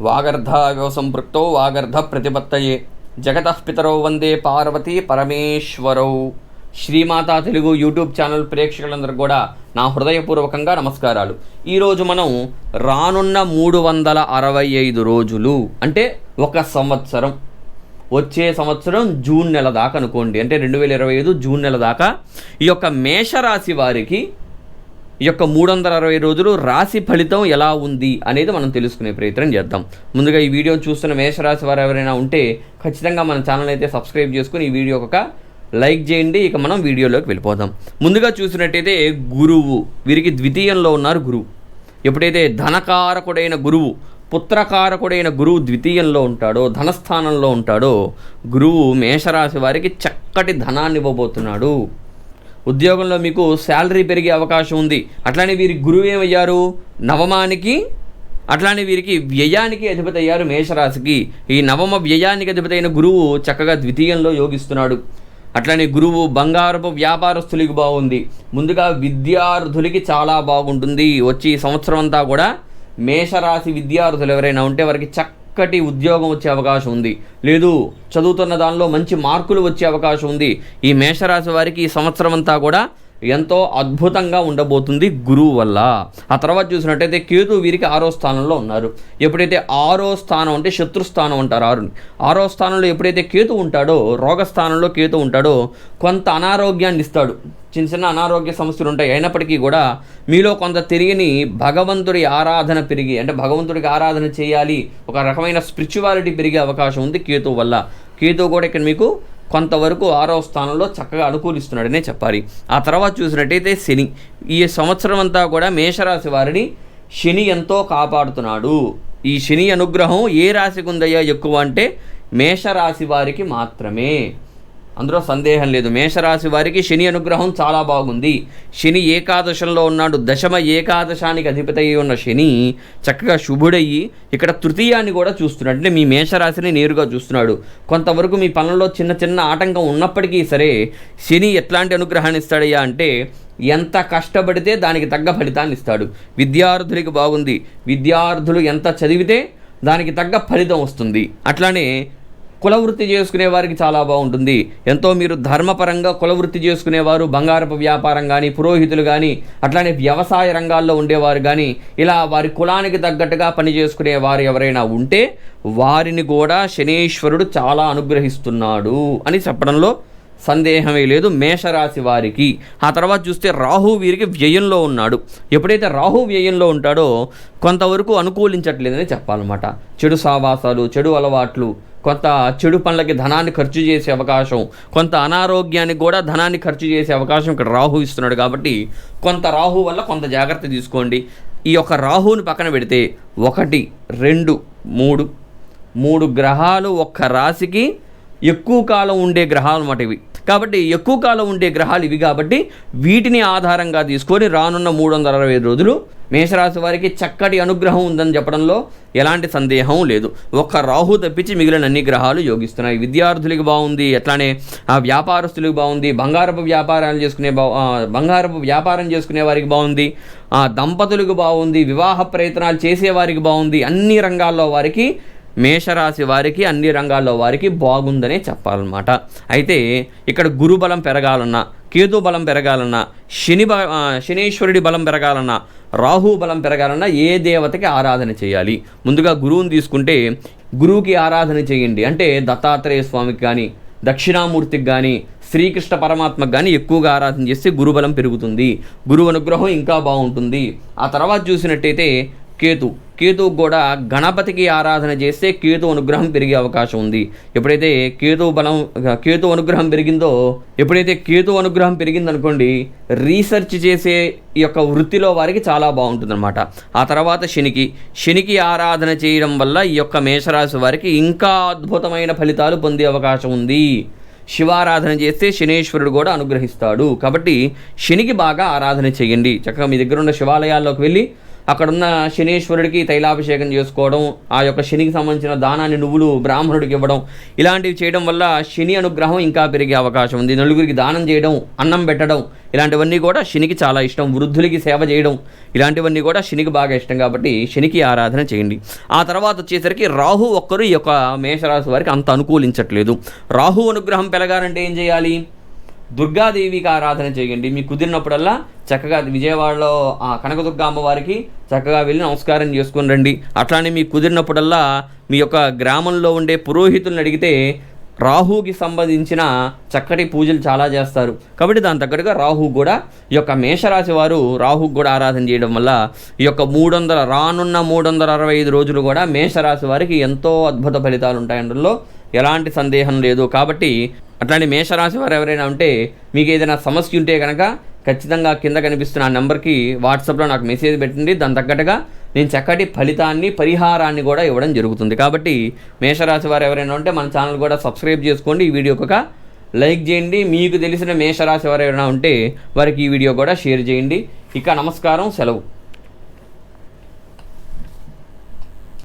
వాగర్ధావివ సంపృక్తో వాగర్ధ ప్రతిపత్తయే జగతః పితరౌ వందే పార్వతీ పరమేశ్వరౌ. శ్రీమాతా తెలుగు యూట్యూబ్ ఛానల్ ప్రేక్షకులందరూ కూడా నా హృదయపూర్వకంగా నమస్కారాలు. ఈరోజు మనం రానున్న మూడు వందల అరవై ఐదు రోజులు అంటే ఒక సంవత్సరం. వచ్చే సంవత్సరం జూన్ నెల దాకా అనుకోండి అంటే రెండు వేల ఇరవై ఐదు జూన్ నెల దాకా ఈ యొక్క మేషరాశి వారికి ఈ యొక్క మూడు వందల అరవై రోజులు రాశి ఫలితం ఎలా ఉంది అనేది మనం తెలుసుకునే ప్రయత్నం చేద్దాం. ముందుగా ఈ వీడియో చూస్తున్న మేషరాశి వారు ఎవరైనా ఉంటే ఖచ్చితంగా మన ఛానల్ అయితే సబ్స్క్రైబ్ చేసుకుని ఈ వీడియో ఒక లైక్ చేయండి ఇక మనం వీడియోలోకి వెళ్ళిపోదాం. ముందుగా చూసినట్టయితే గురువు వీరికి ద్వితీయంలో ఉన్నారు గురువు. ఎప్పుడైతే ధనకారకుడైన గురువు పుత్రకారకుడైన గురువు ద్వితీయంలో ఉంటాడో ధనస్థానంలో ఉంటాడో గురువు మేషరాశి వారికి చక్కటి ధనాన్ని ఇవ్వబోతున్నాడు. ఉద్యోగంలో మీకు శాలరీ పెరిగే అవకాశం ఉంది. అట్లానే వీరి గురువు ఏమయ్యారు? నవమానికి అట్లానే వీరికి వ్యయానికి అధిపతి అయ్యారు మేషరాశికి. ఈ నవమ వ్యయానికి అధిపతి అయిన గురువు చక్కగా ద్వితీయంలో యోగిస్తున్నాడు. అట్లానే గురువు బంగారపు వ్యాపారస్తులకి బాగుంది. ముందుగా విద్యార్థులకి చాలా బాగుంటుంది. వచ్చి ఈ సంవత్సరం అంతా కూడా మేషరాశి విద్యార్థులు ఎవరైనా ఉంటే వారికి చక్క చక్కటి ఉద్యోగం వచ్చే అవకాశం ఉంది. లేదు చదువుతున్న దానిలో మంచి మార్కులు వచ్చే అవకాశం ఉంది. ఈ మేషరాశి వారికి ఈ సంవత్సరం అంతా కూడా ఎంతో అద్భుతంగా ఉండబోతుంది గురువు వల్ల. ఆ తర్వాత చూసినట్టయితే కేతు వీరికి ఆరో స్థానంలో ఉన్నారు. ఎప్పుడైతే ఆరో స్థానం అంటే శత్రుస్థానం అంటారు ఆరుని. ఆరో స్థానంలో ఎప్పుడైతే కేతు ఉంటాడో రోగస్థానంలో కేతు ఉంటాడో కొంత అనారోగ్యాన్ని ఇస్తాడు. చిన్న చిన్న అనారోగ్య సమస్యలు ఉంటాయి. అయినప్పటికీ కూడా మీలో కొంత తిరిగిని భగవంతుడి ఆరాధన పెరిగి అంటే భగవంతుడికి ఆరాధన చేయాలి ఒక రకమైన స్పిరిచువాలిటీ పెరిగే అవకాశం ఉంది కేతు వల్ల. కేతు కూడా ఇక్కడ మీకు కొంతవరకు ఆరో స్థానంలో చక్కగా అనుకూలిస్తున్నాడనే చెప్పాలి. ఆ తర్వాత చూసినట్టయితే శని. ఈ సంవత్సరం అంతా కూడా మేషరాశి వారిని శని ఎంతో కాపాడుతున్నాడు. ఈ శని అనుగ్రహం ఏ రాశికి ఉందయ్యా? ఎక్కువ అంటే మేషరాశి వారికి మాత్రమే. అందులో సందేహం లేదు. మేషరాశి వారికి శని అనుగ్రహం చాలా బాగుంది. శని ఏకాదశంలో ఉన్నాడు. దశమ ఏకాదశానికి అధిపతి అయి ఉన్న శని చక్కగా శుభుడయ్యి ఇక్కడ తృతీయాన్ని కూడా చూస్తున్నాడు. అంటే మీ మేషరాశిని నేరుగా చూస్తున్నాడు. కొంతవరకు మీ పనుల్లో చిన్న చిన్న ఆటంకం ఉన్నప్పటికీ సరే శని ఎట్లాంటి అనుగ్రహాన్ని ఇస్తాడయ్యా అంటే ఎంత కష్టపడితే దానికి తగ్గ ఫలితాన్ని ఇస్తాడు. విద్యార్థులకి బాగుంది. విద్యార్థులు ఎంత చదివితే దానికి తగ్గ ఫలితం వస్తుంది. అట్లానే కులవృత్తి చేసుకునే వారికి చాలా బాగుంటుంది. ఎంతో మీరు ధర్మపరంగా కులవృత్తి చేసుకునేవారు బంగారపు వ్యాపారం కానీ పురోహితులు కానీ అట్లానే వ్యవసాయ రంగాల్లో ఉండేవారు కానీ ఇలా వారి కులానికి తగ్గట్టుగా పని చేసుకునే వారు ఎవరైనా ఉంటే వారిని కూడా శనీశ్వరుడు చాలా అనుగ్రహిస్తున్నాడు అని చెప్పడంలో సందేహమే లేదు మేషరాశి వారికి. ఆ తర్వాత చూస్తే రాహు వీరికి వ్యయంలో ఉన్నాడు. ఎప్పుడైతే రాహు వ్యయంలో ఉంటాడో కొంతవరకు అనుకూలించట్లేదని చెప్పాలన్నమాట. చెడు సావాసాలు చెడు అలవాట్లు కొంత చెడు పనులకి ధనాన్ని ఖర్చు చేసే అవకాశం కొంత అనారోగ్యానికి కూడా ధనాన్ని ఖర్చు చేసే అవకాశం ఇక్కడ రాహు ఇస్తున్నాడు కాబట్టి కొంత రాహు వల్ల కొంత జాగ్రత్త తీసుకోండి. ఈ యొక్క రాహుని పక్కన పెడితే ఒకటి రెండు మూడు. మూడు గ్రహాలు ఒక్క రాశికి ఎక్కువ కాలం ఉండే గ్రహాలు అన్నమాట ఇవి. కాబట్టి ఎక్కువ కాలం ఉండే గ్రహాలు ఇవి కాబట్టి వీటిని ఆధారంగా తీసుకొని రానున్న మూడు వందల అరవై రోజులు మేషరాశి వారికి చక్కటి అనుగ్రహం ఉందని చెప్పడంలో ఎలాంటి సందేహం లేదు. ఒక్క రాహు తప్పించి మిగిలిన అన్ని గ్రహాలు యోగిస్తున్నాయి. విద్యార్థులకి బాగుంది అట్లానే ఆ వ్యాపారస్తులకు బాగుంది బంగారపు వ్యాపారాలు చేసుకునే బా బంగారపు వ్యాపారం చేసుకునే వారికి బాగుంది ఆ దంపతులకు బాగుంది వివాహ ప్రయత్నాలు చేసేవారికి బాగుంది అన్ని రంగాల్లో వారికి మేషరాశి వారికి అన్ని రంగాల్లో వారికి బాగుందనే చెప్పాలన్నమాట. అయితే ఇక్కడ గురుబలం పెరగాలన్నా కేతు బలం పెరగాలన్నా శని బ శనీశ్వరుడి బలం పెరగాలన్నా రాహు బలం పెరగాలన్నా ఏ దేవతకి ఆరాధన చేయాలి? ముందుగా గురువుని తీసుకుంటే గురువుకి ఆరాధన చేయండి. అంటే దత్తాత్రేయ స్వామికి కానీ దక్షిణామూర్తికి కానీ శ్రీకృష్ణ పరమాత్మకు కానీ ఎక్కువగా ఆరాధన చేస్తే గురుబలం పెరుగుతుంది. గురువు అనుగ్రహం ఇంకా బాగుంటుంది. ఆ తర్వాత చూసినట్టయితే కేతు. కేతు కూడా గణపతికి ఆరాధన చేస్తే కేతు అనుగ్రహం పెరిగే అవకాశం ఉంది. ఎప్పుడైతే కేతు బలం కేతు అనుగ్రహం పెరిగిందో ఎప్పుడైతే కేతు అనుగ్రహం పెరిగిందనుకోండి రీసెర్చ్ చేసే ఈ యొక్క వృత్తిలో వారికి చాలా బాగుంటుందన్నమాట. ఆ తర్వాత శనికి శనికి ఆరాధన చేయడం వల్ల ఈ యొక్క మేషరాశి వారికి ఇంకా అద్భుతమైన ఫలితాలు పొందే అవకాశం ఉంది. శివారాధన చేస్తే శనేశ్వరుడు కూడా అనుగ్రహిస్తాడు. కాబట్టి శనికి బాగా ఆరాధన చేయండి. చక్కగా మీ దగ్గర ఉన్న శివాలయాల్లోకి వెళ్ళి అక్కడున్న శనీశ్వరుడికి తైలాభిషేకం చేసుకోవడం ఆ యొక్క శనికి సంబంధించిన దానాన్ని నువ్వులు బ్రాహ్మణుడికి ఇవ్వడం ఇలాంటివి చేయడం వల్ల శని అనుగ్రహం ఇంకా పెరిగే అవకాశం ఉంది. నలుగురికి దానం చేయడం అన్నం పెట్టడం ఇలాంటివన్నీ కూడా శనికి చాలా ఇష్టం. వృద్ధులకి సేవ చేయడం ఇలాంటివన్నీ కూడా శనికి బాగా ఇష్టం కాబట్టి శనికి ఆరాధన చేయండి. ఆ తర్వాత వచ్చేసరికి రాహు ఒక్కరు ఈ యొక్క మేషరాశి వారికి అంత అనుకూలించట్లేదు. రాహు అనుగ్రహం పెరగాలంటే ఏం చేయాలి? దుర్గాదేవికి ఆరాధన చేయండి. మీకు కుదిరినప్పుడల్లా చక్కగా విజయవాడలో ఆ కనకదుర్గ అమ్మవారికి చక్కగా వెళ్ళి నమస్కారం చేసుకుని రండి. అట్లానే మీకు కుదిరినప్పుడల్లా మీ యొక్క గ్రామంలో ఉండే పురోహితులను అడిగితే రాహుకి సంబంధించిన చక్కటి పూజలు చాలా చేస్తారు. కాబట్టి దాని తగ్గట్టుగా రాహు కూడా ఈ యొక్క మేషరాశి వారు రాహు కూడా ఆరాధన చేయడం వల్ల ఈ యొక్క మూడు వందల రానున్న మూడు వందల అరవై ఐదు రోజులు కూడా మేషరాశి వారికి ఎంతో అద్భుత ఫలితాలు ఉంటాయి అందులో ఎలాంటి సందేహం లేదు. కాబట్టి అట్లాంటి మేషరాశి వారు ఎవరైనా ఉంటే మీకు ఏదైనా సమస్య ఉంటే కనుక ఖచ్చితంగా కింద కనిపిస్తున్న ఆ నెంబర్కి వాట్సాప్లో నాకు మెసేజ్ పెట్టండి. దాని తగ్గట్టుగా నేను చక్కటి ఫలితాన్ని పరిహారాన్ని కూడా ఇవ్వడం జరుగుతుంది. కాబట్టి మేషరాశి వారు ఎవరైనా ఉంటే మన ఛానల్ కూడా సబ్స్క్రైబ్ చేసుకోండి. ఈ వీడియోకి ఒక లైక్ చేయండి. మీకు తెలిసిన మేషరాశి వారు ఎవరైనా ఉంటే వారికి ఈ వీడియో కూడా షేర్ చేయండి. ఇక నమస్కారం సెలవు.